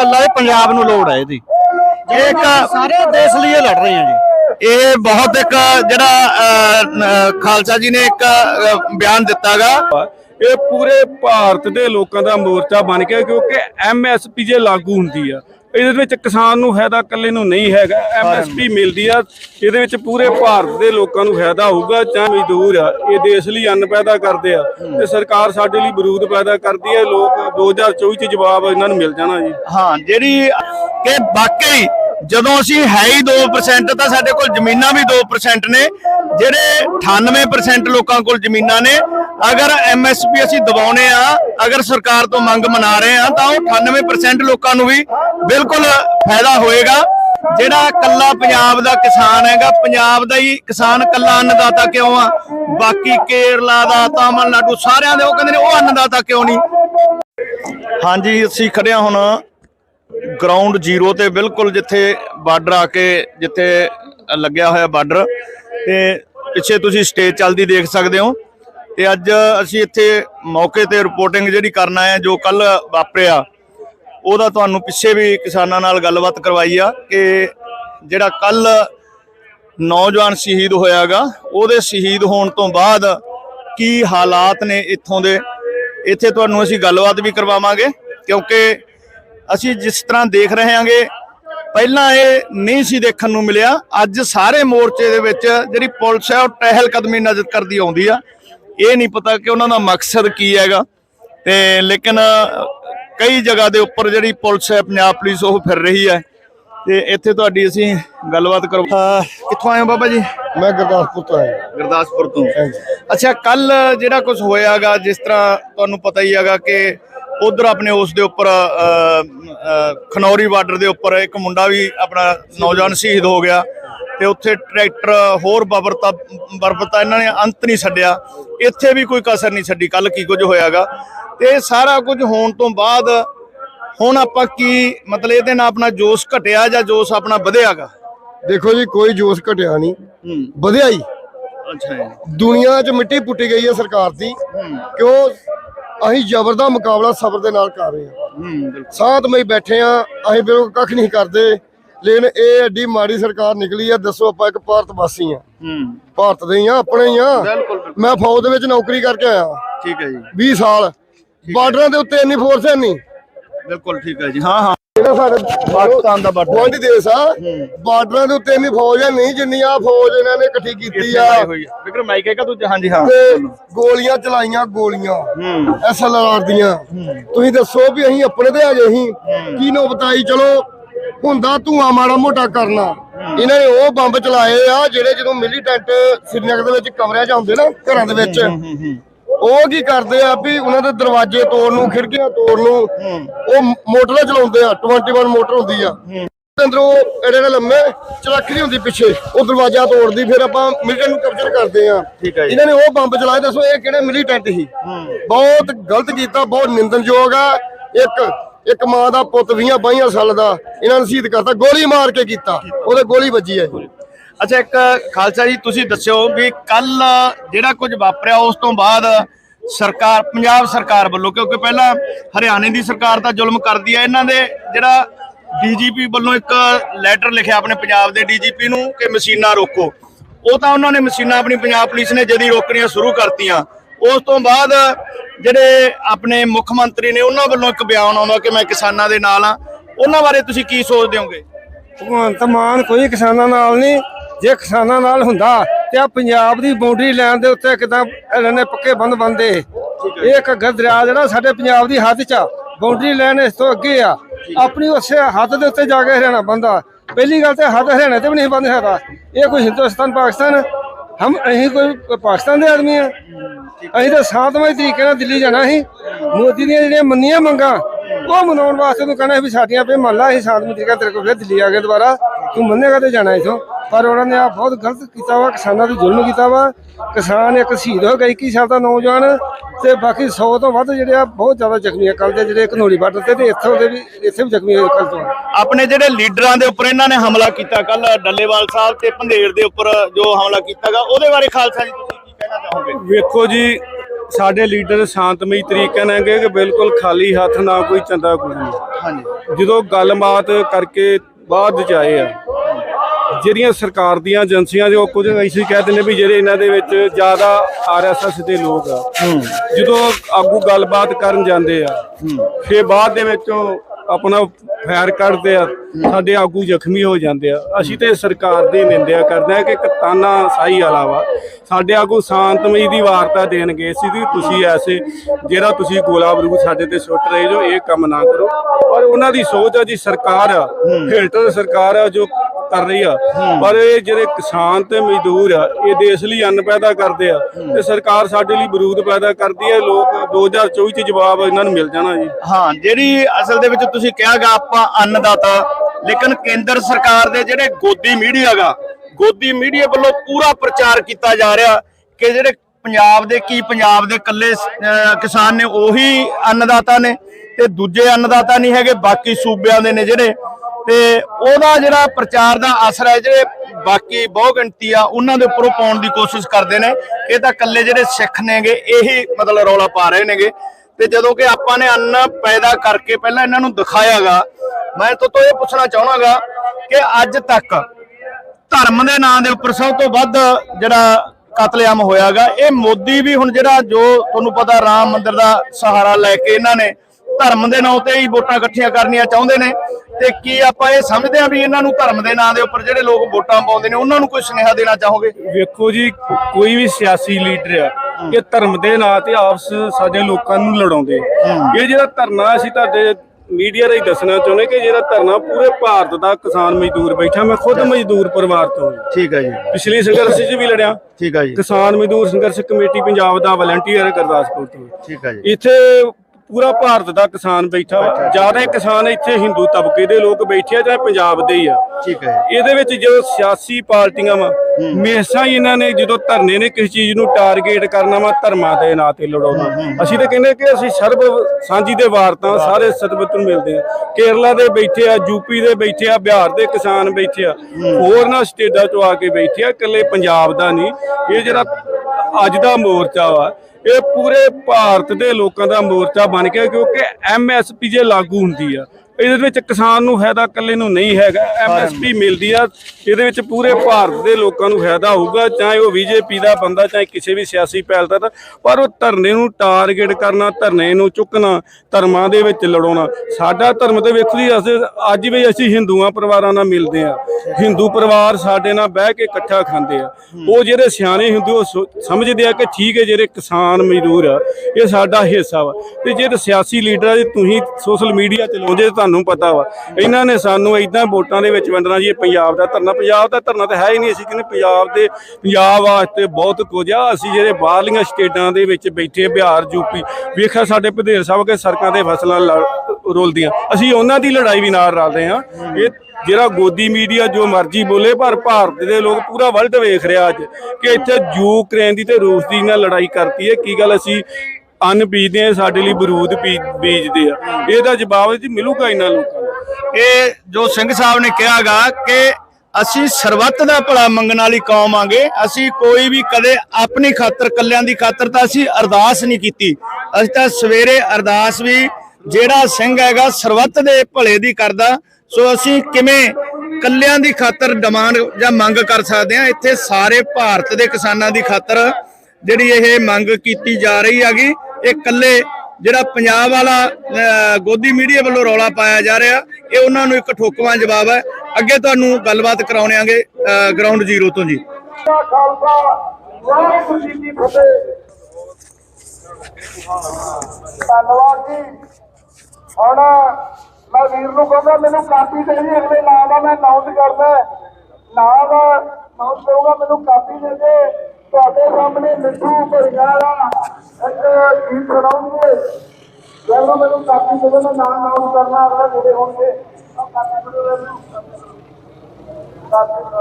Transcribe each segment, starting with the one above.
ਕੱਲਾ ਇਹ ਪੰਜਾਬ ਨੂੰ ਲੋੜ ਹੈ ਇਹਦੀ। ਇਹ ਇੱਕ ਸਾਰੇ ਦੇਸ਼ ਲਈ ਇਹ ਲੜ ਰਹੇ ਆ ਜੀ। ਇਹ ਬਹੁਤ ਇੱਕ ਜਿਹੜਾ ਖਾਲਸਾ ਜੀ ਨੇ ਇੱਕ ਬਿਆਨ ਦਿੱਤਾਗਾ। ਇਹ ਪੂਰੇ ਭਾਰਤ ਦੇ ਲੋਕਾਂ ਦਾ ਮੋਰਚਾ ਬਣ ਗਿਆ ਕਿਉਂਕਿ ਐਮਐਸਪੀ ਜੇ ਲਾਗੂ ਹੁੰਦੀ ਆ। ਇਹਦੇ ਵਿੱਚ ਕਿਸਾਨ ਨੂੰ ਫਾਇਦਾ ਇਕੱਲੇ ਨੂੰ ਨਹੀਂ ਹੈਗਾ ਐਮਐਸਪੀ ਮਿਲਦੀ ਆ ਇਹਦੇ ਵਿੱਚ ਪੂਰੇ ਭਾਰਤ ਦੇ ਲੋਕਾਂ ਨੂੰ ਫਾਇਦਾ ਹੋਊਗਾ ਚਾਹੇ ਮਜ਼ਦੂਰ ਆ ਇਹ ਦੇਸ਼ ਲਈ ਅੰਨ ਪੈਦਾ ਕਰਦੇ ਆ ਤੇ ਸਰਕਾਰ ਸਾਡੇ ਲਈ ਬਰੂਦ ਪੈਦਾ ਕਰਦੀ ਹੈ ਲੋਕ 2024 ਚ ਜਵਾਬ ਇਹਨਾਂ ਨੂੰ ਮਿਲ ਜਾਣਾ ਜੀ। ਹਾਂ ਜਿਹੜੀ ਕਿ ਵਾਕਈ ਜਦੋਂ ਅਸੀਂ ਹੈ ਹੀ 2% ਤਾਂ ਸਾਡੇ ਕੋਲ ਜ਼ਮੀਨਾਂ ਵੀ 2% ਨੇ ਜਿਹੜੇ 98% ਲੋਕਾਂ ਕੋਲ ਜ਼ਮੀਨਾਂ ਨੇ ਅਗਰ ਐਮਐਸਪੀ ਅਸੀਂ ਦਬਾਉਨੇ ਆ, ਅਗਰ ਸਰਕਾਰ ਤੋਂ ਮੰਗ ਮਨਾ ਰਹੇ ਆ, ਤਾਂ ਉਹ 98% ਲੋਕਾਂ ਨੂੰ ਵੀ ਬਿਲਕੁਲ ਫਾਇਦਾ ਹੋਏਗਾ। ਜਿਹੜਾ ਕੱਲਾ ਪੰਜਾਬ ਦਾ ਕਿਸਾਨ ਹੈਗਾ, ਪੰਜਾਬ ਦਾ ਹੀ ਕਿਸਾਨ ਕੱਲਾ ਅੰਨਦਾਤਾ ਕਿਉਂ ਆ? ਬਾਕੀ ਕੇਰਲਾ ਦਾ, ਤਾਮਿਲਨਾਡੂ ਸਾਰਿਆਂ ਦੇ ਉਹ ਕਹਿੰਦੇ ਨੇ, ਉਹ ਅੰਨਦਾਤਾ ਕਿਉਂ ਨਹੀਂ? ਹਾਂਜੀ, ਅਸੀਂ ਖੜੇ ਹਾਂ ਹੁਣ ਗਰਾਊਂਡ ਜ਼ੀਰੋ ਤੇ, ਬਿਲਕੁਲ ਜਿੱਥੇ ਬਾਰਡਰ ਆ ਕੇ, ਜਿੱਥੇ ਲੱਗਿਆ ਹੋਇਆ ਬਾਰਡਰ, ਤੇ ਪਿੱਛੇ ਤੁਸੀਂ ਸਟੇਜ ਚੱਲਦੀ ਦੇਖ ਸਕਦੇ ਹੋ। ਤੇ ਅੱਜ ਅਸੀਂ ਇੱਥੇ ਮੌਕੇ ਤੇ ਰਿਪੋਰਟਿੰਗ ਜਿਹੜੀ ਕਰਨ ਆਏ ਆ ਜੋ ਕੱਲ ਵਾਪਰਿਆ ਉਹਦਾ ਤੁਹਾਨੂੰ ਪਿੱਛੇ ਵੀ ਕਿਸਾਨਾਂ ਨਾਲ ਗੱਲਬਾਤ ਕਰਵਾਈ ਆ ਕਿ ਜਿਹੜਾ ਕੱਲ ਨੌਜਵਾਨ ਸ਼ਹੀਦ ਹੋਇਆਗਾ, ਉਹਦੇ ਸ਼ਹੀਦ ਹੋਣ ਤੋਂ ਬਾਅਦ ਕੀ ਹਾਲਾਤ ਨੇ ਇੱਥੋਂ ਦੇ, ਇੱਥੇ ਤੁਹਾਨੂੰ ਅਸੀਂ ਗੱਲਬਾਤ ਵੀ ਕਰਵਾਵਾਂਗੇ, ਕਿਉਂਕਿ ਅਸੀਂ ਜਿਸ ਤਰ੍ਹਾਂ ਦੇਖ ਰਹੇ ਹਾਂਗੇ, ਪਹਿਲਾਂ ਇਹ ਨਹੀਂ ਸੀ ਦੇਖਣ ਨੂੰ ਮਿਲਿਆ, ਅੱਜ ਸਾਰੇ ਮੋਰਚੇ ਦੇ ਵਿੱਚ ਜਿਹੜੀ ਪੁਲਿਸ ਹੈ, ਉਹ ਟਹਿਲ ਕਦਮੀ ਨਜ਼ਰ ਕਰਦੀ ਆਉਂਦੀ ਆ। ਇਹ ਨਹੀਂ ਪਤਾ ਕਿ ਉਹਨਾਂ ਦਾ ਮਕਸਦ ਕੀ ਹੈਗਾ। ਤੇ ਲੇਕਿਨ ਕਈ ਜਗ੍ਹਾ ਦੇ ਉੱਪਰ ਜਿਹੜੀ ਪੁਲਿਸ ਹੈ ਪੰਜਾਬ ਪੁਲਿਸ ਉਹ ਫਿਰ ਰਹੀ ਹੈ। ਤੇ ਇੱਥੇ ਤੁਹਾਡੀ ਅਸੀਂ ਗੱਲਬਾਤ ਕਰੋ ਕਿੱਥੋਂ ਆਏ ਹੋ ਬਾਬਾ ਜੀ? ਮੈਂ ਗੁਰਦਾਸਪੁਰ ਤੋਂ ਆਇਆ। ਗੁਰਦਾਸਪੁਰ ਤੋਂ। ਅੱਛਾ ਕੱਲ ਜਿਹੜਾ ਕੁਝ ਹੋਇਆਗਾ ਜਿਸ ਤਰ੍ਹਾਂ ਤੁਹਾਨੂੰ ਪਤਾ ਹੀ ਹੈਗਾ ਕਿ ਉਧਰ ਆਪਣੇ ਉਸ ਦੇ ਉੱਪਰ ਖਨੌਰੀ ਬਾਰਡਰ ਦੇ ਉੱਪਰ ਇੱਕ ਮੁੰਡਾ ਵੀ ਆਪਣਾ ਨੌਜਵਾਨ ਸ਼ਹੀਦ ਹੋ ਗਿਆ। ਤੇ ਉੱਥੇ ਟਰੈਕਟਰ ਹੋਰ ਬਬਰਤਾ ਬਰਬਤਾ ਇਹਨਾਂ ਨੇ ਅੰਤ ਨਹੀਂ ਛੱਡਿਆ। ਇੱਥੇ ਵੀ ਕੋਈ ਕਸਰ ਨਹੀਂ ਛੱਡੀ ਕੱਲ ਕੀ ਕੁਝ ਹੋਇਆਗਾ। ਤੇ ਸਾਰਾ ਕੁਝ ਹੋਣ ਤੋਂ ਬਾਅਦ ਹੁਣ ਆਪਾਂ ਕੀ ਮਤਲਬ ਇਹਦੇ ਨਾਲ ਆਪਣਾ ਜੋਸ਼ ਘਟਿਆ ਜਾਂ ਜੋਸ਼ ਆਪਣਾ ਵਧਿਆਗਾ? ਦੇਖੋ ਜੀ ਕੋਈ ਜੋਸ਼ ਘਟਿਆ ਨਹੀਂ। ਹੂੰ। ਵਧਿਆ ਹੀ। ਅੱਛਾ ਦੁਨੀਆ 'ਚ ਮਿੱਟੀ ਪੁੱਟੀ ਗਈ ਹੈ ਸਰਕਾਰ ਦੀ। ਕਿਉਂ? ਅਸੀਂ ਜ਼ਬਰ ਦਾ ਮੁਕਾਬਲਾ ਸਬਰ ਦੇ ਨਾਲ ਕਰ ਰਹੇ ਹਾਂ। ਹੂੰ ਬਿਲਕੁਲ। ਸ਼ਾਂਤਮਈ ਬੈਠੇ ਆ ਅਸੀਂ ਬਿਲਕੁਲ ਕੱਖ ਨਹੀਂ ਕਰਦੇ। ਲੇਕਿਨ ਇਹ ਐਡੀ ਮਾੜੀ ਸਰਕਾਰ ਨਿਕਲੀ ਆ ਦੱਸੋ ਆਪਾਂ ਇੱਕ ਭਾਰਤ ਵਾਸੀ ਆ। ਹੂੰ। ਭਾਰਤ ਦੇ ਹੀ ਆ ਆਪਣੇ ਹੀ ਆ। ਬਿਲਕੁਲ ਮੈਂ ਫੌਜ ਦੇ ਵਿੱਚ ਨੌਕਰੀ ਕਰਕੇ ਆਇਆ। ਠੀਕ ਹੈ ਜੀ। 20 ਸਾਲ। ਬਾਰਡਰਾਂ ਦੇ ਉੱਤੇ ਇੰਨੀ ਫੋਰਸ ਹੈ ਨਹੀਂ। ਬਿਲਕੁਲ ਠੀਕ ਹੈ ਜੀ। ਹਾਂ ਹਾਂ। ਜਿਹੜਾ ਸਾਡੇ ਪਾਕਿਸਤਾਨ ਦਾ ਬਾਰਡਰ ਗੁਆਂਢੀ ਦੇਸ਼ ਆ ਬਾਰਡਰਾਂ ਦੇ ਉੱਤੇ ਇੰਨੀ ਫੌਜ ਹੈ ਨਹੀਂ ਜਿੰਨੀ ਆ ਫੌਜ ਇਹਨਾਂ ਨੇ ਇਕੱਠੀ ਕੀਤੀ ਆ। ਵਿਕਰਮ ਮਾਈਕ ਹੈਗਾ ਤੂੰ ਹਾਂਜੀ ਹਾਂ। ਤੇ ਗੋਲੀਆਂ ਚਲਾਈਆਂ ਗੋਲੀਆਂ। ਹੂੰ। ਐਸਐਲਆਰ ਦੀਆਂ। ਤੁਸੀਂ ਦੱਸੋ ਵੀ ਅਸੀਂ ਆਪਣੇ ਤੇ ਆ ਗਏ ਅਸੀਂ ਕੀ ਨੋ ਬਤਾਈ ਚਲੋ ਹੁੰਦਾ ਧੂਆਂ ਮਾੜਾ ਮੋਟਾ ਕਰਨਾ। ਇਹਨਾਂ ਨੇ ਉਹ ਬੰਬ ਚਲਾਏ ਆ ਜਿਹੜੇ ਜਦੋਂ ਮਿਲੀਟੈਂਟ ਸ੍ਰੀਨਗਰ ਦੇ ਵਿੱਚ ਕਮਰਿਆਂ 'ਚ ਆਉਂਦੇ ਨਾ ਘਰਾਂ ਦੇ ਵਿੱਚ। ਉਹ ਕੀ ਕਰਦੇ ਆ ਵੀ ਉਹਨਾਂ ਦੇ ਦਰਵਾਜ਼ੇ ਤੋੜਨ ਨੂੰ ਖਿੜਕੀਆਂ ਤੋੜਨ ਨੂੰ ਉਹ ਮੋਟਰਾਂ ਚਲਾਉਂਦੇ ਆ 21 ਮੋਟਰ ਹੁੰਦੀ ਆ। ਅੰਦਰੋਂ ਐਡੇ ਐਡੇ ਲੰਮੇ ਚਲਾਕੀ ਹੁੰਦੀ ਪਿੱਛੇ ਉਹ ਦਰਵਾਜ਼ਾ ਤੋੜਦੀ ਫਿਰ ਆਪਾਂ ਮਿਲੀਟੈਂਟ ਨੂੰ ਕਬਜ਼ਾ ਕਰਦੇ ਆ। ਇਹਨਾਂ ਨੇ ਉਹ ਬੰਬ ਚਲਾਏ ਦੱਸੋ ਇਹ ਕਿਹੜੇ ਮਿਲੀਟੈਂਟ ਸੀ? ਬਹੁਤ ਗਲਤ ਕੀਤਾ ਬਹੁਤ ਨਿੰਦਨਯੋਗ ਆ। ਇੱਕ ਇੱਕ ਮਾਂ ਦਾ ਪੁੱਤ 20 22 ਸਾਲ ਦਾ, ਇਹਨਾਂ ਨੇ ਸ਼ਹੀਦ ਕਰਤਾ, ਗੋਲੀ ਮਾਰ ਕੇ ਕੀਤਾ, ਉਹਦੇ ਗੋਲੀ ਵੱਜੀ ਹੈ ਅੱਛਾ, ਇੱਕ ਖਾਲਸਾ ਜੀ, ਤੁਸੀਂ ਦੱਸਿਓ ਵੀ ਕੱਲ ਜਿਹੜਾ ਕੁਝ ਵਾਪਰਿਆ, ਉਸ ਤੋਂ ਬਾਅਦ ਸਰਕਾਰ, ਪੰਜਾਬ ਸਰਕਾਰ ਵੱਲੋਂ, ਕਿਉਂਕਿ ਪਹਿਲਾਂ ਹਰਿਆਣੇ ਦੀ ਸਰਕਾਰ ਤਾਂ ਜ਼ੁਲਮ ਕਰਦੀ ਹੈ, ਇਹਨਾਂ ਦੇ ਜਿਹੜਾ ਡੀਜੀਪੀ ਵੱਲੋਂ ਇੱਕ ਲੈਟਰ ਲਿਖਿਆ ਆਪਣੇ ਪੰਜਾਬ ਦੇ ਡੀਜੀਪੀ ਨੂੰ ਕਿ ਮਸ਼ੀਨਾਂ ਰੋਕੋ। ਉਹ ਤਾਂ ਉਹਨਾਂ ਨੇ ਮਸ਼ੀਨਾਂ ਆਪਣੀ ਪੰਜਾਬ ਪੁਲਿਸ ਨੇ ਜਦੀ ਰੋਕਣੀਆਂ ਸ਼ੁਰੂ ਕਰਤੀਆਂ। ਉਸ ਤੋਂ ਬਾਅਦ ਜਿਹੜੇ ਆਪਣੇ ਮੁੱਖ ਮੰਤਰੀ ਨੇ ਉਹਨਾਂ ਵੱਲੋਂ ਇੱਕ ਬਿਆਨ ਆਉਂਦਾ ਕਿ ਮੈਂ ਕਿਸਾਨਾਂ ਦੇ ਨਾਲ ਆ ਉਹਨਾਂ ਬਾਰੇ ਤੁਸੀਂ ਕੀ ਸੋਚਦੇ ਹੋਗੇ? ਭਗਵੰਤ ਮਾਨ ਕੋਈ ਕਿਸਾਨਾਂ ਨਾਲ ਨਹੀਂ। ਜੇ ਕਿਸਾਨਾਂ ਨਾਲ ਹੁੰਦਾ ਤੇ ਆ ਪੰਜਾਬ ਦੀ ਬਾਉਂਡਰੀ ਲਾਈਨ ਦੇ ਉੱਤੇ ਕਿਦਾਂ ਇਹਨਾਂ ਨੇ ਪੱਕੇ ਬੰਦ ਬੰਦੇ ਇਹ ਇੱਕ ਦਰਿਆ ਜਿਹੜਾ ਸਾਡੇ ਪੰਜਾਬ ਦੀ ਹੱਦ 'ਚ ਆ। ਬਾਉਂਡਰੀ ਲਾਈਨ ਇਸ ਤੋਂ ਅੱਗੇ ਆ। ਆਪਣੀ ਉਸੇ ਹੱਦ ਦੇ ਉੱਤੇ ਜਾ ਕੇ ਹਰਿਆਣਾ ਬੰਦਾ ਪਹਿਲੀ ਗੱਲ ਤੇ ਹੱਦ ਹਰਿਆਣਾ ਤੇ ਵੀ ਨਹੀਂ ਬੰਦ ਹੈਗਾ। ਇਹ ਕੋਈ ਹਿੰਦੁਸਤਾਨ, ਪਾਕਿਸਤਾਨ ਹਮ, ਅਸੀਂ ਕੋਈ ਪਾਕਿਸਤਾਨ ਦੇ ਆਦਮੀ ਆ। ਅਸੀਂ ਤਾਂ ਸ਼ਾਂਤਮਈ ਤਰੀਕੇ ਨਾਲ ਦਿੱਲੀ ਜਾਣਾ ਸੀ। ਮੋਦੀ ਦੀਆਂ ਜਿਹੜੀਆਂ ਮੰਨੀਆਂ ਮੰਗਾਂ, ਉਹ ਮਨਾਉਣ ਵਾਸਤੇ ਤੂੰ ਕਹਿਣਾ ਵੀ ਸਾਡੀਆਂ ਪੇ ਮੰਨ ਲਾ, ਅਸੀਂ ਸ਼ਾਂਤਮਈ ਤਰੀਕੇ ਨਾਲ ਤੇਰੇ ਕੋਲ ਫਿਰ ਦਿੱਲੀ ਆ ਗਏ ਦੁਬਾਰਾ। ਤੂੰ ਮੰਨੇਗਾ ਤੇ ਜਾਣਾ ਇਥੋਂ। ਪਰ ਉਹਨਾਂ ਨੇ ਆ ਬਹੁਤ ਗਲਤ ਕੀਤਾ ਵਾ ਕਿਸਾਨਾਂ ਦੀ ਜ਼ੁਲਮ ਕੀਤਾ ਵਾ। ਕਿਸਾਨ ਇੱਕ ਸ਼ਹੀਦ ਹੋ ਗਏ 21 ਸਾਲ ਦਾ ਨੌਜਵਾਨ ਤੇ ਬਾਕੀ 100 ਤੋਂ ਵੱਧ ਜਿਹੜੇ ਆ ਬਹੁਤ ਜ਼ਿਆਦਾ ਜ਼ਖਮੀ ਆ ਕੱਲ ਦੇ ਜਿਹੜੇ ਘਨੌਲੀ ਬਾਰਡਰ ਤੇ ਤੇ ਇੱਥੋਂ ਦੇ ਵੀ ਇੱਥੇ ਵੀ ਜ਼ਖਮੀ ਹੋਏ ਕੱਲ ਤੋਂ। ਆਪਣੇ ਜਿਹੜੇ ਲੀਡਰਾਂ ਦੇ ਉੱਪਰ ਇਹਨਾਂ ਨੇ ਹਮਲਾ ਕੀਤਾ ਕੱਲ ਡੱਲੇਵਾਲ ਸਾਹਿਬ ਤੇ ਪੰਧੇਰ ਦੇ ਉੱਪਰ ਜੋ ਹਮਲਾ ਕੀਤਾਗਾ ਉਹਦੇ ਬਾਰੇ ਖਾਲਸਾ ਜੀ ਤੁਸੀਂ ਕੀ ਕਹਿਣਾ ਚਾਹੋਗੇ? ਵੇਖੋ ਜੀ ਸਾਡੇ ਲੀਡਰ ਸ਼ਾਂਤਮਈ ਤਰੀਕੇ ਨਾਲ ਕਿ ਬਿਲਕੁਲ ਖਾਲੀ ਹੱਥ ਨਾ ਕੋਈ ਚੰਦਾ ਕੋਈ ਨਹੀਂ। ਹਾਂਜੀ। ਜਦੋਂ ਗੱਲਬਾਤ ਕਰਕੇ ਬਾਅਦ ਚ ਆਏ ਆ ਜਿਹੜੀਆਂ ਸਰਕਾਰ ਦੀਆਂ ਏਜੰਸੀਆਂ ਜੋ ਕੁਝ ਐਸੀ ਕਹਿ ਦਿੰਦੇ ਵੀ ਜਿਹੜੇ ਇਹਨਾਂ ਦੇ ਵਿੱਚ ਜ਼ਿਆਦਾ ਆਰਐਸਐਸ ਦੇ ਲੋਕ ਆ। ਜਦੋਂ ਆਗੂ ਗੱਲਬਾਤ ਕਰਨ ਜਾਂਦੇ ਆ ਫਿਰ ਬਾਅਦ ਦੇ ਵਿੱਚ ਆਪਣਾ ਫੈਰ ਕੱਢਦੇ ਆ, ਸਾਡੇ ਆਗੂ ਜ਼ਖਮੀ ਹੋ ਜਾਂਦੇ ਆ। ਅਸੀਂ ਤੇ ਸਰਕਾਰ ਦੀ ਨਿੰਦਿਆ ਕਰਦੇ ਆ ਕਿ ਕਤਾਨਾ ਸਾਈ ਵਾ। ਸਾਡੇ ਆਗੂ ਸ਼ਾਂਤਮਈ ਦੀ ਵਾਰਤਾ ਦੇਣਗੇ। ਸੀ ਵੀ ਤੁਸੀਂ ਐਸੇ ਜਿਹੜਾ ਤੁਸੀਂ ਗੋਲਾ ਬਰੂਦ ਸਾਡੇ ਤੇ ਸੁੱਟ ਰਹੇ ਜੋ, ਇਹ ਕੰਮ ਨਾ ਕਰੋ। ਪਰ ਉਹਨਾਂ ਦੀ ਸੋਚ ਆ ਜੀ, ਸਰਕਾਰ ਆ ਹਿਲਟਰ ਸਰਕਾਰ ਆ ਜੋ ਕਰ ਰਹੀ ਆ। ਪਰ ਇਹ ਜਿਹੜੇ ਕਿਸਾਨ ਤੇ ਮਜ਼ਦੂਰ ਆ, ਇਹ ਦੇਸ਼ ਲਈ ਅੰਨ ਪੈਦਾ ਕਰਦੇ ਆ। ਤੇ ਸਰਕਾਰ ਸਾਡੇ ਲਈ ਬਰੂਦ ਪੈਦਾ ਕਰਦੀ ਹੈ ਲੋਕ 2024 ਚ ਜਵਾਬ ਇਹਨਾਂ ਨੂੰ ਮਿਲ ਜਾਣਾ ਜੀ। ਹਾਂ, ਜਿਹੜੀ ਅਸਲ ਦੇ ਵਿੱਚ ਤੁਸੀਂ ਕਿਹਾਗਾ ਆਪਾਂ ਅੰਨਦਾਤਾ, ਲੇਕਿਨ ਕੇਂਦਰ ਸਰਕਾਰ ਦੇ ਜਿਹੜੇ ਗੋਦੀ ਮੀਡੀਆ ਗੋਦੀ ਮੀਡੀਆ ਵੱਲੋਂ ਪੂਰਾ ਪ੍ਰਚਾਰ ਕੀਤਾ ਜਾ ਰਿਹਾ ਕਿ ਜਿਹੜੇ ਪੰਜਾਬ ਦੇ ਕੀ ਪੰਜਾਬ ਦੇ ਇਕੱਲੇ ਕਿਸਾਨ ਨੇ ਉਹੀ ਅੰਨਦਾਤਾ ਨੇ ਤੇ ਦੂਜੇ ਅੰਨਦਾਤਾ ਨਹੀਂ ਹੈਗੇ, ਬਾਕੀ ਸੂਬਿਆਂ ਦੇ ਨੇ ਜਿਹੜੇ। ਤੇ ਉਹਦਾ ਜਿਹੜਾ ਪ੍ਰਚਾਰ ਦਾ ਅਸਰ ਹੈ, ਜਿਹੜੇ ਬਾਕੀ ਬਹੁ ਗਿਣਤੀ ਆ, ਉਹਨਾਂ ਦੇ ਉੱਪਰੋਂ ਪਾਉਣ ਦੀ ਕੋਸ਼ਿਸ਼ ਕਰਦੇ ਨੇ। ਇਹ ਤਾਂ ਇਕੱਲੇ ਜਿਹੜੇ ਸਿੱਖ ਨੇਗੇ, ਇਹੀ ਮਤਲਬ ਰੌਲਾ ਪਾ ਰਹੇ ਨੇਗੇ। ਤੇ ਜਦੋਂ ਕਿ ਆਪਾਂ ਨੇ ਅੰਨ ਪੈਦਾ ਕਰਕੇ ਪਹਿਲਾਂ ਇਹਨਾਂ ਨੂੰ ਦਿਖਾਇਆਗਾ, ਮੈਂ ਤੋਂ ਤੋਂ ਇਹ ਪੁੱਛਣਾ ਚਾਹਣਾਗਾ ਕਿ ਅੱਜ ਤੱਕ ਧਰਮ ਦੇ ਨਾਂ ਦੇ ਉੱਪਰ ਸਭ ਤੋਂ ਵੱਧ ਜਿਹੜਾ ਕਤਲੇਆਮ ਹੋਇਆਗਾ, ਇਹ ਮੋਦੀ ਵੀ ਹੁਣ ਜਿਹੜਾ ਜੋ ਤੁਹਾਨੂੰ ਪਤਾ ਰਾਮ ਮੰਦਿਰ ਦਾ ਸਹਾਰਾ ਲੈ ਕੇ ਇਹਨਾਂ ਨੇ ਧਰਮ ਦੇ ਨਾਂ ਤੇ ਹੀ ਵੋਟਾਂ ਇਕੱਠੀਆਂ ਕਰਨੀਆਂ ਚਾਹੁੰਦੇ ਨੇ, ਤੇ ਕੀ ਆਪਾਂ ਇਹ ਸਮਝਦੇ ਹਾਂ ਵੀ ਇਹਨਾਂ ਨੂੰ ਧਰਮ ਦੇ ਨਾਂ ਦੇ ਉੱਪਰ ਜਿਹੜੇ ਲੋਕ ਵੋਟਾਂ ਪਾਉਂਦੇ ਨੇ, ਉਹਨਾਂ ਨੂੰ ਕੋਈ ਸੁਨੇਹਾ ਦੇਣਾ ਚਾਹੋਗੇ? ਵੇਖੋ ਜੀ, ਕੋਈ ਵੀ ਸਿਆਸੀ ਲੀਡਰ ਆ ਇਹ ਧਰਮ ਦੇ ਨਾਂ ਤੇ ਆਪਸ ਸਾਡੇ ਲੋਕਾਂ ਨੂੰ ਲੜਾਉਂਦੇ। ਇਹ ਜਿਹੜਾ ਧਰਨਾ ਅਸੀਂ ਤੁਹਾਡੇ ਮੀਡੀਆ ਰਾਹੀਂ ਦੱਸਣਾ ਚਾਹੁੰਦੇ ਕਿ ਜਿਹੜਾ ਧਰਨਾ ਪੂਰੇ ਭਾਰਤ ਦਾ ਕਿਸਾਨ ਮਜ਼ਦੂਰ ਬੈਠਾ ਮੈਂ ਖੁਦ ਮਜ਼ਦੂਰ ਪਰਿਵਾਰ ਤੋਂ ਹਾਂ। ਠੀਕ ਹੈ ਜੀ। ਪਿਛਲੇ ਸੰਘਰਸ਼ 'ਚ ਵੀ ਲੜਿਆ। ਠੀਕ ਹੈ ਜੀ। ਕਿਸਾਨ ਮਜ਼ਦੂਰ ਸੰਘਰਸ਼ ਕਮੇਟੀ ਪੰਜਾਬ ਦਾ ਵਲੰਟੀਅਰ ਗੁਰਦਾਸਪੁਰ ਤੋਂ। ਠੀਕ ਹੈ ਜੀ। ਇੱਥੇ ਪੂਰਾ ਭਾਰਤ ਦਾ ਕਿਸਾਨ ਬੈਠਾ। ਵਾ ਜ਼ਿਆਦਾ ਕਿਸਾਨ ਇੱਥੇ ਹਿੰਦੂ ਤਬਕੇ ਦੇ ਲੋਕ ਬੈਠੇ ਆ ਜਾਂ ਪੰਜਾਬ ਦੇ ਹੀ ਆ। ਠੀਕ ਹੈ ਇਹਦੇ ਵਿੱਚ ਜੋ ਸਿਆਸੀ ਪਾਰਟੀਆਂ ਵਾ ਹਮੇਸ਼ਾ ਹੀ ਇਹਨਾਂ ਨੇ ਜਦੋਂ ਧਰਨੇ ਨੇ ਕਿਸੇ ਚੀਜ਼ ਨੂੰ ਟਾਰਗੇਟ ਕਰਨਾ ਵਾ ਧਰਮਾਂ ਦੇ ਨਾਂ ਤੇ ਲੜਾਉਣਾ। ਅਸੀਂ ਤਾਂ ਕਹਿੰਦੇ ਕਿ ਅਸੀਂ ਸਰਬ ਸਾਂਝੀ ਦੇ ਵਾਰਤਾ ਸਾਰੇ ਸਤਬਤ ਨੂੰ ਮਿਲਦੇ ਆ ਕੇਰਲਾ ਦੇ ਬੈਠੇ ਆ ਯੂਪੀ ਦੇ ਬੈਠੇ ਆ ਬਿਹਾਰ ਦੇ ਕਿਸਾਨ ਬੈਠੇ ਆ ਹੋਰ ਨਾ ਸਟੇਟਾਂ ਚੋਂ ਆ ਕੇ ਬੈਠੇ ਆ ਇਕੱਲੇ ਪੰਜਾਬ ਦਾ ਨਹੀਂ। ਇਹ ਜਿਹੜਾ ਅੱਜ ਦਾ ਮੋਰਚਾ ਵਾ ਇਹ ਪੂਰੇ ਭਾਰਤ ਦੇ ਲੋਕਾਂ ਦਾ ਮੋਰਚਾ ਬਣ ਗਿਆ ਕਿਉਂਕਿ ਐਮਐਸਪੀ ਜੇ ਲਾਗੂ ਹੁੰਦੀ ਆ। ਇਹਦੇ ਵਿੱਚ ਕਿਸਾਨ ਨੂੰ ਫਾਇਦਾ ਇਕੱਲੇ ਨੂੰ ਨਹੀਂ ਹੈਗਾ ਐਮਐਸਪੀ ਮਿਲਦੀ ਆ ਇਹਦੇ ਵਿੱਚ ਪੂਰੇ ਭਾਰਤ ਦੇ ਲੋਕਾਂ ਨੂੰ ਫਾਇਦਾ ਹੋਊਗਾ ਚਾਹੇ ਉਹ ਬੀਜੇਪੀ ਦਾ ਬੰਦਾ ਚਾਹੇ ਕਿਸੇ ਵੀ ਸਿਆਸੀ ਪੈਲ ਦਾ ਤਾਂ। ਪਰ ਉਹ ਧਰਨੇ ਨੂੰ ਟਾਰਗੇਟ ਕਰਨਾ ਧਰਨੇ ਨੂੰ ਚੁੱਕਣਾ ਧਰਮਾਂ ਦੇ ਵਿੱਚ ਲੜਾਉਣਾ ਸਾਡਾ ਧਰਮ ਤੇ ਵੇਖੋ ਜੀ ਅਸੀਂ ਅੱਜ ਵੀ ਅਸੀਂ ਹਿੰਦੂਆਂ ਪਰਿਵਾਰਾਂ ਨਾਲ ਮਿਲਦੇ ਆ ਹਿੰਦੂ ਪਰਿਵਾਰ ਸਾਡੇ ਨਾਲ ਬਹਿ ਕੇ ਇਕੱਠਾ ਖਾਂਦੇ ਆ ਉਹ ਜਿਹੜੇ ਸਿਆਣੇ ਹਿੰਦੂ ਸਮਝਦੇ ਆ ਕਿ ਠੀਕ ਹੈ ਜਿਹੜੇ ਕਿਸਾਨ ਮਜ਼ਦੂਰ ਆ ਇਹ ਸਾਡਾ ਹਿੱਸਾ ਵਾ ਤੇ ਜਿਹੜੇ ਸਿਆਸੀ ਲੀਡਰ ਆ ਜੀ ਤੁਸੀਂ ਸੋਸ਼ਲ ਮੀਡੀਆ ਚਲਾਉਂਦੇ ਤੁਹਾਨੂੰ ਪਤਾ ਵਾ। ਇਹਨਾਂ ਨੇ ਸਾਨੂੰ ਇਦਾਂ ਵੋਟਾਂ ਦੇ ਵਿੱਚ ਵੰਡਣਾ ਜੀ, ਇਹ ਪੰਜਾਬ ਦਾ ਧਰਨਾ। ਪੰਜਾਬ ਦਾ ਧਰਨਾ ਤਾਂ ਹੈ ਹੀ ਨਹੀਂ। ਅਸੀਂ ਕਹਿੰਦੇ ਪੰਜਾਬ ਦੇ, ਪੰਜਾਬ ਵਾਸਤੇ ਬਹੁਤ ਕੁਝ ਆ। ਅਸੀਂ ਜਿਹੜੇ ਬਾਹਰਲੀਆਂ ਸਟੇਟਾਂ ਦੇ ਵਿੱਚ ਬੈਠੇ ਬਿਹਾਰ ਯੂਪੀ ਵੇਖਿਆ ਸਾਡੇ ਵਧੇਰ ਸਾਹਿਬ ਕੇ ਸੜਕਾਂ ਤੇ ਫਸਲਾਂ ਲੜ- ਰੁਲਦੀਆਂ। ਅਸੀਂ ਉਹਨਾਂ ਦੀ ਲੜਾਈ ਵੀ ਨਾਲ ਰਲਦੇ ਆ ਇਹ ਜਿਹੜਾ ਗੋਦੀ ਮੀਡੀਆ ਜੋ ਮਰਜ਼ੀ ਬੋਲੇ, ਪਰ ਭਾਰਤ ਦੇ ਲੋਕ ਪੂਰਾ ਵਰਲਡ ਵੇਖ ਰਿਹਾ ਅੱਜ ਕਿ ਇੱਥੇ ਯੂਕਰੇਨ ਦੀ ਤੇ ਰੂਸ ਦੀ ਨਾਲ ਲੜਾਈ ਕਰਤੀ ਹੈ। ਕੀ ਗੱਲ ਅਸੀਂ ਅੰਨ ਬੀਜਦੇ ਆ ਸਾਡੇ ਲਈ ਬਰੂਦ ਬੀਜਦੇ ਆ। ਇਹਦਾ ਜਵਾਬ ਜੀ ਮਿਲੂਗਾ ਇਹਨਾਂ ਲੋਕਾਂ ਨੂੰ। ਇਹ ਜੋ ਸਿੰਘ ਸਾਹਿਬ ਨੇ ਕਿਹਾਗਾ ਕਿ ਅਸੀਂ ਸਰਬੱਤ ਦਾ ਭਲਾ ਮੰਗਣ ਵਾਲੀ ਕੌਮ ਆਂਗੇ, ਅਸੀਂ ਕੋਈ ਵੀ ਕਦੇ ਆਪਣੀ ਖਾਤਰ ਕੱਲਿਆਂ ਦੀ ਖਾਤਰ ਤਾਂ ਅਸੀਂ ਅਰਦਾਸ ਨਹੀਂ ਕੀਤੀ। ਅਸੀਂ ਤਾਂ ਸਵੇਰੇ ਅਰਦਾਸ ਵੀ, ਜਿਹੜਾ ਸਿੰਘ ਹੈਗਾ ਸਰਬੱਤ ਦੇ ਭਲੇ ਦੀ ਕਰਦਾ, ਸੋ ਅਸੀਂ ਕਿਵੇਂ ਕੱਲਿਆਂ ਦੀ ਖਾਤਰ ਡਿਮਾਂਡ ਜਾਂ ਮੰਗ ਕਰ ਸਕਦੇ ਹਾਂ? ਇੱਥੇ ਸਾਰੇ ਭਾਰਤ ਦੇ ਕਿਸਾਨਾਂ ਦੀ ਖਾਤਰ ਜਿਹੜੀ ਇਹ ਮੰਗ ਕੀਤੀ ਜਾ ਰਹੀ ਹੈਗੀ। ਇਹ ਕੱਲੇ ਜਿਹੜਾ ਪੰਜਾਬ ਵਾਲਾ ਗੋਦੀ ਮੀਡੀਆ ਵੱਲੋਂ ਰੌਲਾ ਪਾਇਆ ਜਾ ਰਿਹਾ, ਇਹ ਉਹਨਾਂ ਨੂੰ ਇੱਕ ਠੋਕਵਾਂ ਜਵਾਬ ਹੈ। ਅੱਗੇ ਤੁਹਾਨੂੰ ਗੱਲਬਾਤ ਕਰਾਉਣਾਂਗੇ ਗਰਾਊਂਡ ਜ਼ੀਰੋ ਤੋਂ ਜੀ। ਧੰਨਵਾਦ ਜੀ। ਹੁਣ ਮੈਂ ਵੀਰ ਨੂੰ ਕਹਿੰਦਾ ਮੈਨੂੰ ਕਾਪੀ ਦੇ ਅਗਲੇ ਨਾਮ ਦਾ ਮੈਂ ਅਨਾਉਂਸ ਕਰਦਾ। ਨਾਮ ਅਨਾਉਂਸ ਕਰੂੰਗਾ, ਮੈਨੂੰ ਕਾਪੀ ਦੇ ਦੇ। ਤੁਹਾਡੇ ਸਾਹਮਣੇ ਮਿੱਠੂ ਭਰੀਆਂ ਦਾ ਇੱਕ ਗੀਤ ਸੁਣਾਉਂਗੇ। ਜਦੋਂ ਮੈਨੂੰ ਕਾਪੀ ਦੇ ਦੇ ਮੈਂ ਨਾਮ ਅਨਾਉਂਸ ਕਰਨਾ ਅਗਲੇ ਜਿਹੜੇ ਹੋਣਗੇ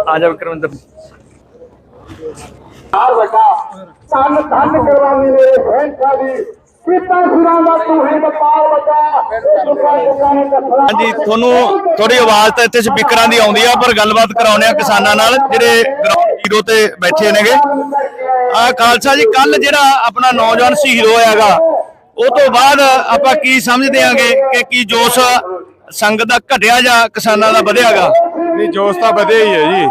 ਆ ਜਾ ਵਿਕਰਮਿੰਦਰ। ਯਾਰ ਬੇਟਾ ਤਨ ਧਨ ਕਰਵਾਨੀ ਮੇਰੇ ਫੈਂਕਾ ਦੀ ਪਿਤਾ ਸੁਰਾਂ ਦਾ ਤੂੰ ਹੀ ਬਪਾਲ ਕਥਰਾ ਹਾਂਜੀ ਤੁਹਾਨੂੰ ਥੋੜੀ ਆਵਾਜ਼ ਤਾਂ ਇੱਥੇ ਸਪੀਕਰਾਂ ਦੀ ਆਉਂਦੀ ਆ ਪਰ ਗੱਲਬਾਤ ਕਰਾਉਣੇ ਆ ਕਿਸਾਨਾਂ ਨਾਲ ਜਿਹੜੇ ਹੀਰੋ ਤੇ ਬੈਠੇ ਨੇਗੇ। ਆ ਖਾਲਸਾ ਜੀ ਕੱਲ ਜਿਹੜਾ ਆਪਣਾ ਨੌਜਵਾਨ ਸ਼ਹੀਦ ਹੋਇਆਗਾ ਉਹ ਤੋਂ ਬਾਅਦ ਆਪਾਂ ਕੀ ਸਮਝਦੇ ਆਂਗੇ ਕਿ ਕੀ ਜੋਸ਼ ਸੰਗਤ ਦਾ ਘਟਿਆ ਜਾਂ ਕਿਸਾਨਾਂ ਦਾ ਵਧਿਆਗਾ ਨਹੀਂ, ਜੋਸ਼ ਤਾਂ ਵਧਿਆ ਹੀ ਹੈ ਜੀ।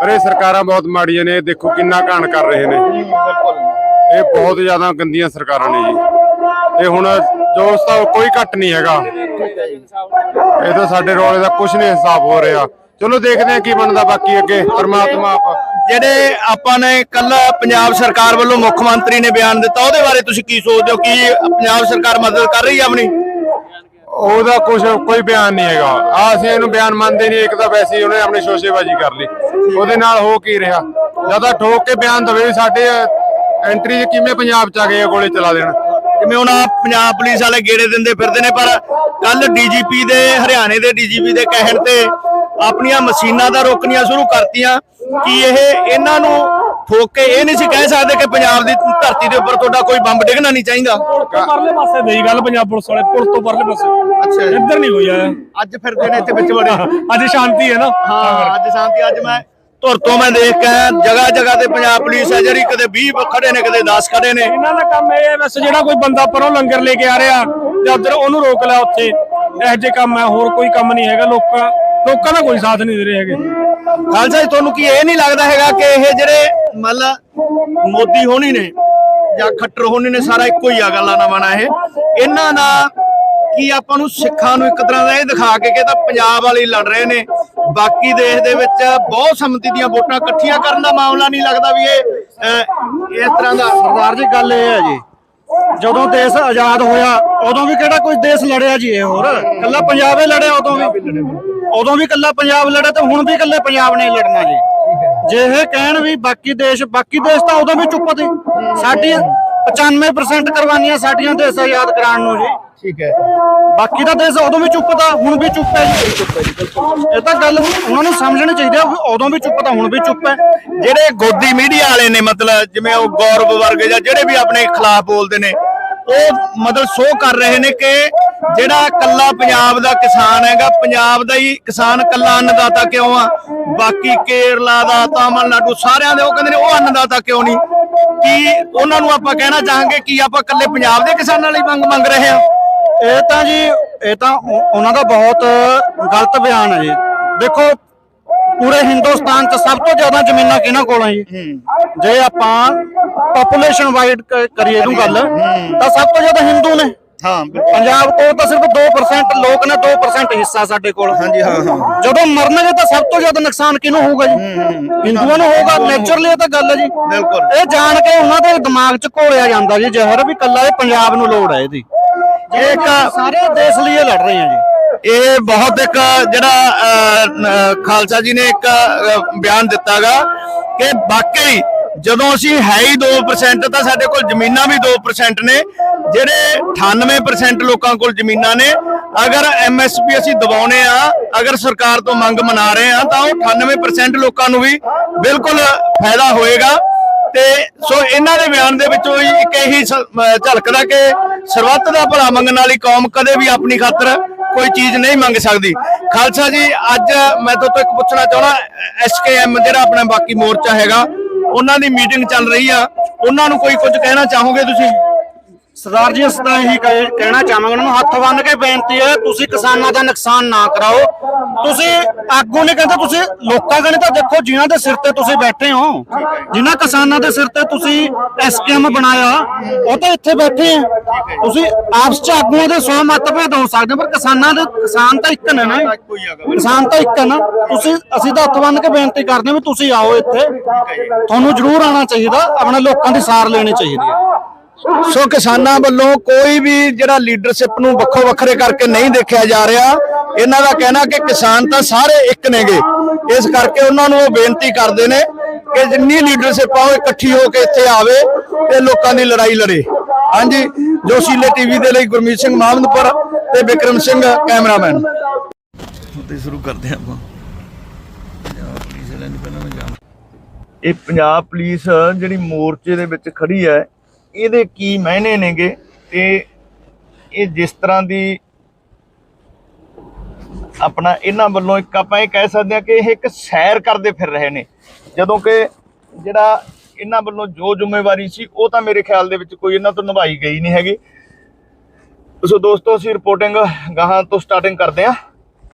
ਪਰ ਇਹ ਸਰਕਾਰਾਂ ਬਹੁਤ ਮਾੜੀਆਂ ਨੇ ਇਹ ਦੇਖੋ ਕਿੰਨਾ ਘਾਣ ਕਰ ਰਹੇ ਨੇ। ਇਹ ਬਹੁਤ ਜ਼ਿਆਦਾ ਗੰਦੀਆਂ ਸਰਕਾਰਾਂ ਨੇ ਜੀ। ਤੇ ਹੁਣ ਜੋਸ਼ ਤਾਂ ਕੋਈ ਘੱਟ ਨਹੀਂ ਹੈਗਾ। ਇਹ ਤਾਂ ਸਾਡੇ ਰੋਲੇ ਦਾ ਕੁਝ ਨਹੀਂ ਹਿਸਾਬ ਹੋ ਰਿਹਾ। ਚਲੋ ਦੇਖਦੇ ਹਾਂ ਕੀ ਬਣਦਾ ਬਾਕੀ ਅੱਗੇ, ਪਰਮਾਤਮਾ ਆਪ ਜਿਹੜੇ ਆਪਾਂ ਨੇ ਕੱਲ ਪੰਜਾਬ ਸਰਕਾਰ ਵੱਲੋਂ ਮੁੱਖ ਮੰਤਰੀ ਨੇ ਬਿਆਨ ਦਿੱਤਾ ਉਹਦੇ ਬਾਰੇ ਤੁਸੀਂ ਕੀ ਸੋਚਦੇ ਹੋ? ਕਿ ਪੰਜਾਬ ਸਰਕਾਰ ਮਦਦ ਕਰ ਰਹੀ ਹੈ ਆਪਣੀ? ਉਹਦਾ ਕੁਝ ਕੋਈ ਬਿਆਨ ਨਹੀਂ ਹੈਗਾ। ਆ ਅਸੀਂ ਇਹਨੂੰ ਬਿਆਨ ਮੰਨਦੇ ਨਹੀਂ ਇੱਕ ਤਾਂ ਵੈਸੇ ਹੀ ਉਹਨੇ ਆਪਣੀ ਸ਼ੋਸ਼ੇਬਾਜ਼ੀ ਕਰ ਲਈ। ਉਹਦੇ ਨਾਲ ਹੋ ਕੀ ਰਿਹਾ? ਜ਼ਿਆਦਾ ਠੋਕ ਕੇ ਬਿਆਨ ਦਵੇ ਸਾਡੇ ਐਂਟਰੀ ਕਿਵੇਂ ਪੰਜਾਬ 'ਚ ਆ ਗਏ ਗੋਲੇ ਚਲਾ ਦੇਣ। ਜਿਵੇਂ ਹੁਣ ਆਹ ਪੰਜਾਬ ਪੁਲਿਸ ਵਾਲੇ ਗੇੜੇ ਦਿੰਦੇ ਫਿਰਦੇ ਨੇ ਪਰ ਕੱਲ ਡੀਜੀਪੀ ਦੇ ਹਰਿਆਣੇ ਦੇ ਡੀਜੀਪੀ ਦੇ ਕਹਿਣ ਤੇ ਆਪਣੀਆਂ ਮਸ਼ੀਨਾਂ ਦਾ ਰੋਕਣੀਆਂ ਸ਼ੁਰੂ ਕਰਤੀਆਂ ਕਿ ਇਹ ਇਹਨਾਂ ਨੂੰ ਠੋਕ ਕੇ ਇਹ ਨਹੀਂ ਸੀ ਕਹਿ ਸਕਦੇ ਕਿ ਪੰਜਾਬ ਦੀ ਧਰਤੀ ਦੇ ਉੱਪਰ ਤੁਹਾਡਾ ਕੋਈ ਬੰਬ ਡਿੱਗਣਾ ਨਹੀਂ ਚਾਹੀਦਾ। ਪਰਲੇ ਪਾਸੇ ਦੇਈ ਗੱਲ ਪੰਜਾਬ ਪੁਲਿਸ ਵਾਲੇ ਪੁਲਿਸ ਤੋਂ ਪਰਲੇ ਪਾਸੇ। ਅੱਛਾ ਇੱਧਰ ਨਹੀਂ ਹੋਈ ਆਇਆ। ਅੱਜ ਫਿਰਦੇ ਨੇ ਇੱਥੇ ਵਿੱਚ ਬੜੇ ਅੱਜ ਸ਼ਾਂਤੀ ਹੈ ਨਾ। ਹਾਂ ਅੱਜ ਸ਼ਾਂਤੀ ਅੱਜ ਮੈਂ ਧੁਰ ਤੋਂ ਮੈਂ ਦੇਖ ਕੇ ਜਗ੍ਹਾ ਜਗ੍ਹਾ ਤੇ ਪੰਜਾਬ ਪੁਲਿਸ ਹੈ ਜਿਹੜੀ ਕਦੇ 20 ਖੜੇ ਨੇ ਕਦੇ 10 ਖੜੇ ਨੇ। ਇਹਨਾਂ ਦਾ ਕੰਮ ਇਹ ਹੈ ਵੈਸੇ ਜਿਹੜਾ ਕੋਈ ਬੰਦਾ ਪਰੋਂ ਲੰਗਰ ਲੈ ਕੇ ਆ ਰਿਹਾ ਤੇ ਉਧਰ ਉਹਨੂੰ ਰੋਕ ਲਿਆ ਉੱਥੇ। ਇਹੋ ਜਿਹੇ ਕੰਮ ਹੈ ਹੋਰ ਕੋਈ ਕੰਮ ਨਹੀਂ ਹੈਗਾ ਲੋਕਾਂ ਲੋਕਾਂ ਦਾ ਕੋਈ ਸਾਥ ਨਹੀਂ ਦੇ ਰਹੇ ਹੈਗੇ। ਖਾਲਸਾ ਜੀ ਤੁਹਾਨੂੰ ਕੀ ਇਹ ਨਹੀਂ ਲੱਗਦਾ ਹੈਗਾ ਕਿ ਇਹ ਜਿਹੜੇ ਮਤਲਬ ਮੋਦੀ ਹੋਣੀ ਨੇ ਜਾਂ ਖੱਟਰ ਹੋਣੀ ਨੇ ਸਾਰਾ ਇੱਕੋ ਹੀ ਆ ਗੱਲਾਂ ਨਾ ਬਣਾ ਇਹ। ਇਹਨਾਂ ਦਾ ਕੀ ਆਪਾਂ ਨੂੰ ਸਿੱਖਾਂ ਨੂੰ ਇੱਕ ਤਰ੍ਹਾਂ ਦਾ ਇਹ ਦਿਖਾ ਕੇ ਕਿ ਤਾਂ ਪੰਜਾਬ ਵਾਲੇ ਲੜ ਰਹੇ ਨੇ। ਬਾਕੀ ਦੇਸ਼ ਦੇ ਵਿੱਚ ਬਹੁਤ ਸੰਮਤੀ ਦੀਆਂ ਵੋਟਾਂ ਇਕੱਠੀਆਂ ਕਰਨ ਦਾ ਮਾਮਲਾ ਨਹੀਂ ਲੱਗਦਾ ਵੀ ਇਹ ਇਸ ਤਰ੍ਹਾਂ ਦਾ ਸਰਦਾਰ ਜੀ ਗੱਲ ਇਹ ਹੈ ਜੀ। ਜਦੋਂ ਦੇਸ਼ ਆਜ਼ਾਦ ਹੋਇਆ ਉਦੋਂ ਵੀ ਕਿਹੜਾ ਕੋਈ ਦੇਸ਼ ਲੜਿਆ ਜੀ ਇਹ ਹੋਰ? ਕੱਲਾ ਪੰਜਾਬ ਹੀ ਲੜਿਆ ਉਦੋਂ ਵੀ। ਉਦੋਂ ਵੀ ਕੱਲਾ ਪੰਜਾਬ ਲੜਿਆ ਤੇ ਹੁਣ ਵੀ ਕੱਲੇ ਪੰਜਾਬ ਨੇ ਲੜਨਾ ਜੀ। ਜੇ ਇਹ ਕਹਿਣ ਵੀ ਬਾਕੀ ਦੇਸ਼ ਬਾਕੀ ਦੇਸ਼ ਤਾਂ ਉਦੋਂ ਵੀ ਚੁੱਪ ਸੀ। ਸਾਡੀ 95% ਕੁਰਬਾਨੀਆਂ ਸਾਡੀਆਂ ਦੇਸ਼ ਆਜ਼ਾਦ ਕਰਾਉਣ ਨੂੰ ਜੀ। ਠੀਕ ਹੈ। ਬਾਕੀ ਦਾ ਦੇਸ਼ ਉਦੋਂ ਵੀ ਚੁੱਪ ਤਾ ਹੁਣ ਵੀ ਚੁੱਪ ਹੈ ਜੀ। ਇਹ ਤਾਂ ਗੱਲ ਉਹਨਾਂ ਨੂੰ ਸਮਝਣੀ ਚਾਹੀਦੀ ਹੈ ਉਦੋਂ ਵੀ ਚੁੱਪ ਤਾਂ ਹੁਣ ਵੀ ਚੁੱਪ ਹੈ। ਜਿਹੜੇ ਗੋਦੀ ਮੀਡੀਆ ਵਾਲੇ ਨੇ ਮਤਲਬ ਜਿਵੇਂ ਉਹ ਗੌਰਵ ਵਰਗੇ ਜਾਂ ਜਿਹੜੇ ਵੀ ਆਪਣੇ ਖਿਲਾਫ ਬੋਲਦੇ ਨੇ ਉਹ ਮਤਲਬ ਸ਼ੋਅ ਕਰ ਰਹੇ ਨੇ ਕਿ ਜਿਹੜਾ ਕੱਲਾ ਪੰਜਾਬ ਦਾ ਕਿਸਾਨ ਹੈਗਾ ਪੰਜਾਬ ਦਾ ਹੀ ਕਿਸਾਨ ਕੱਲਾ ਅੰਨਦਾਤਾ ਕਿਉਂ ਆ? ਬਾਕੀ ਕੇਰਲਾ ਦਾ ਤਾਮਿਲਨਾਡੂ ਸਾਰਿਆਂ ਦੇ ਉਹ ਕਹਿੰਦੇ ਨੇ ਉਹ ਅੰਨਦਾਤਾ ਕਿਉਂ ਨਹੀਂ? ਕੀ ਉਹਨਾਂ ਨੂੰ ਆਪਾਂ ਕਹਿਣਾ ਚਾਹਾਂਗੇ ਕਿ ਆਪਾਂ ਕੱਲੇ ਪੰਜਾਬ ਦੇ ਕਿਸਾਨਾਂ ਲਈ ਮੰਗ ਮੰਗ ਰਹੇ ਹਾਂ? ਇਹ ਤਾਂ ਜੀ ਇਹ ਤਾਂ ਉਹ- ਉਹਨਾਂ ਦਾ ਬਹੁਤ ਗਲਤ ਬਿਆਨ ਹੈ ਜੀ। ਦੇਖੋ ਪੂਰੇ ਹਿੰਦੁਸਤਾਨ 'ਚ ਸਭ ਤੋਂ ਜ਼ਿਆਦਾ ਜ਼ਮੀਨਾਂ ਕਿਹਨਾਂ ਕੋਲ ਆ ਜੀ ਜੇ ਆਪਾਂ ਪੋਪੂਲੇਸ਼ਨ ਵਾਈਡ ਕਰੀਏ ਇਹਨੂੰ ਗੱਲ ਤਾਂ ਸਭ ਤੋਂ ਜ਼ਿਆਦਾ ਹਿੰਦੂ ਨੇ। ਹਾਂ ਪੰਜਾਬ ਕੋਲ ਤਾਂ ਸਿਰਫ 2% ਲੋਕ ਨੇ 2% ਹਿੱਸਾ ਸਾਡੇ ਕੋਲ। ਹਾਂਜੀ ਹਾਂ ਹਾਂ। ਜਦੋਂ ਮਰਨਗੇ ਤਾਂ ਸਭ ਤੋਂ ਜ਼ਿਆਦਾ ਨੁਕਸਾਨ ਕਿਹਨੂੰ ਹੋਊਗਾ ਜੀ? ਹਿੰਦੂਆਂ ਨੂੰ ਹੋਊਗਾ ਨੇਚਰਲੀ ਇਹ ਤਾਂ ਗੱਲ ਹੈ ਜੀ। ਬਿਲਕੁਲ। ਇਹ ਜਾਣ ਕੇ ਉਹਨਾਂ ਦੇ ਦਿਮਾਗ 'ਚ ਘੋਲਿਆ ਜਾਂਦਾ ਜੀ ਜ਼ਹਿਰ ਵੀ ਕੱਲਾ ਇਹ ਪੰਜਾਬ ਨੂੰ ਲੋੜ ਹੈ ਇਹਦੀ। ਇਹ ਇੱਕ ਸਾਰੇ ਦੇਸ਼ ਲਈ ਲੜ ਰਹੇ ਆ ਜੀ। ਇਹ ਬਹੁਤ ਇੱਕ ਜਿਹੜਾ ਖਾਲਸਾ ਜੀ ਨੇ ਇੱਕ ਬਿਆਨ ਦਿੱਤਾਗਾ ਕਿ ਵਾਕਈ ਜਦੋਂ ਅਸੀਂ ਹੈ ਹੀ 2% ਤਾਂ ਸਾਡੇ ਕੋਲ ਜ਼ਮੀਨਾਂ ਵੀ 2% ਨੇ, ਜਿਹੜੇ 98% ਲੋਕਾਂ ਕੋਲ ਜ਼ਮੀਨਾਂ ਨੇ। ਅਗਰ ਐਮਐਸਪੀ ਅਸੀਂ ਦਬਾਉਨੇ ਆ, ਅਗਰ ਸਰਕਾਰ ਤੋਂ ਮੰਗ ਮਨਾ ਰਹੇ ਆ, ਤਾਂ ਉਹ 98% ਲੋਕਾਂ ਨੂੰ ਵੀ ਬਿਲਕੁਲ ਫਾਇਦਾ ਹੋਏਗਾ। ਤੇ ਸੋ ਇਹਨਾਂ ਦੇ ਬਿਆਨ ਦੇ ਵਿੱਚੋਂ ਹੀ ਇੱਕ ਇਹੀ ਝਲਕਦਾ ਕਿ ਸਰਬੱਤ ਦਾ ਭਲਾ ਮੰਗਣ ਵਾਲੀ ਕੌਮ ਕਦੇ ਵੀ ਆਪਣੀ ਖਾਤਰ ਕੋਈ ਚੀਜ਼ ਨਹੀਂ ਮੰਗ ਸਕਦੀ। ਖਾਲਸਾ ਜੀ, ਅੱਜ ਮੈਂ ਤੁਹਾਡੇ ਤੋਂ ਇੱਕ ਪੁੱਛਣਾ ਚਾਹਣਾ ਐਸਕੇਐਮ ਜਿਹੜਾ ਆਪਣਾ ਬਾਕੀ ਮੋਰਚਾ ਹੈਗਾ ਉਹਨਾਂ ਦੀ ਮੀਟਿੰਗ ਚੱਲ ਰਹੀ ਆ। ਉਹਨਾਂ ਨੂੰ ਕੋਈ ਕੁਝ ਕਹਿਣਾ ਚਾਹੋਗੇ ਤੁਸੀਂ? ਸਰਦਾਰ ਜੀ, ਅਸੀਂ ਤਾਂ ਇਹੀ ਕਹਿ- ਕਹਿਣਾ ਚਾਹਾਂਗੇ ਉਹਨਾਂ ਨੂੰ, ਹੱਥ ਬੰਨ ਕੇ ਬੇਨਤੀ ਹੈ, ਤੁਸੀਂ ਕਿਸਾਨਾਂ ਦਾ ਨੁਕਸਾਨ ਨਾ ਕਰਾਓ। ਤੁਸੀਂ ਆਗੂ ਨਹੀਂ ਕਹਿੰਦੇ, ਤੁਸੀਂ ਲੋਕਾਂ ਕਨੇ ਤਾਂ ਦੇਖੋ, ਜਿਨ੍ਹਾਂ ਦੇ ਸਿਰ ਤੇ ਤੁਸੀਂ ਬੈਠੇ ਹੋ, ਜਿਨ੍ਹਾਂ ਕਿਸਾਨਾਂ ਦੇ ਸਿਰ ਤੇ ਤੁਸੀਂ ਐਸਕੇਐਮ ਬਣਾਇਆ, ਉਹ ਤਾਂ ਇੱਥੇ ਬੈਠੇ ਆ। ਤੁਸੀਂ ਆਪਸ ਚ ਆਗੂਆਂ ਦੇ ਸੌ ਮਤਭੇਦ ਹੋ ਸਕਦੇ ਪਰ ਕਿਸਾਨਾਂ ਦੇ, ਕਿਸਾਨ ਤਾਂ ਇੱਕ ਨੇ ਨਾ ਕਿਸਾਨ ਤਾਂ ਇੱਕ ਹੈ ਨਾ। ਤੁਸੀਂ, ਅਸੀਂ ਤਾਂ ਹੱਥ ਬੰਨ ਕੇ ਬੇਨਤੀ ਕਰਦੇ ਹਾਂ ਵੀ ਤੁਸੀਂ ਆਓ ਇੱਥੇ। ਤੁਹਾਨੂੰ ਜ਼ਰੂਰ ਆਉਣਾ ਚਾਹੀਦਾ, ਆਪਣੇ ਲੋਕਾਂ ਦੀ ਸਾਰ ਲੈਣੀ ਚਾਹੀਦੀ ਹੈ। ਸੋ ਕਿਸਾਨਾਂ ਵੱਲੋਂ ਕੋਈ ਵੀ ਜਿਹੜਾ ਲੀਡਰਸ਼ਿਪ ਨੂੰ ਵੱਖੋ ਵੱਖਰੇ ਕਰਕੇ ਨਹੀਂ ਦੇਖਿਆ ਜਾ ਰਿਹਾ ਇਹਨਾਂ ਦਾ ਕਹਿਣਾ ਕਿ ਕਿਸਾਨ ਤਾਂ ਸਾਰੇ ਇੱਕ ਨੇਗੇ। ਇਸ ਕਰਕੇ ਉਹਨਾਂ ਨੂੰ ਉਹ ਬੇਨਤੀ ਕਰਦੇ ਨੇ ਕਿ ਜਿੰਨੀ ਲੀਡਰਸ਼ਿਪ ਆ ਉਹ ਇਕੱਠੀ ਹੋ ਕੇ ਇੱਥੇ ਆਵੇ ਤੇ ਲੋਕਾਂ ਦੀ ਲੜਾਈ ਲੜੇ। ਹਾਂਜੀ ਜੋਸ਼ੀਲੇ ਟੀਵੀ ਦੇ ਲਈ ਗੁਰਮੀਤ ਸਿੰਘ ਮਾਮਦਪੁਰ ਤੇ ਵਿਕਰਮ ਸਿੰਘ ਕੈਮਰਾਮੈਨ। ਤੇ ਸ਼ੁਰੂ ਕਰਦੇ ਆਪਾਂ। ਇਹ ਪੰਜਾਬ ਪੁਲਿਸ ਜਿਹੜੀ ਮੋਰਚੇ ਦੇ ਵਿੱਚ ਖੜੀ ਹੈ ਇਹਦੇ ਕੀ ਮਾਇਨੇ ਨੇਗੇ ਤੇ ਇਹ ਜਿਸ ਤਰ੍ਹਾਂ ਦੀ ਆਪਣਾ ਇਹਨਾਂ ਵੱਲੋਂ ਇੱਕ ਆਪਾਂ ਇਹ ਕਹਿ ਸਕਦੇ ਹਾਂ ਕਿ ਇਹ ਇੱਕ ਸੈਰ ਕਰਦੇ ਫਿਰ ਰਹੇ ਨੇ। ਜਦੋਂ ਕਿ ਜਿਹੜਾ ਇਹਨਾਂ ਵੱਲੋਂ ਜੋ ਜ਼ਿੰਮੇਵਾਰੀ ਸੀ, ਉਹ ਤਾਂ ਮੇਰੇ ਖਿਆਲ ਦੇ ਵਿੱਚ ਕੋਈ ਇਹਨਾਂ ਤੋਂ ਨਿਭਾਈ ਗਈ ਨਹੀਂ ਹੈਗੀ। ਸੋ ਦੋਸਤੋ, ਅਸੀਂ ਰਿਪੋਰਟਿੰਗ ਗਾਹਾਂ ਤੋਂ ਸਟਾਰਟਿੰਗ ਕਰਦੇ ਹਾਂ।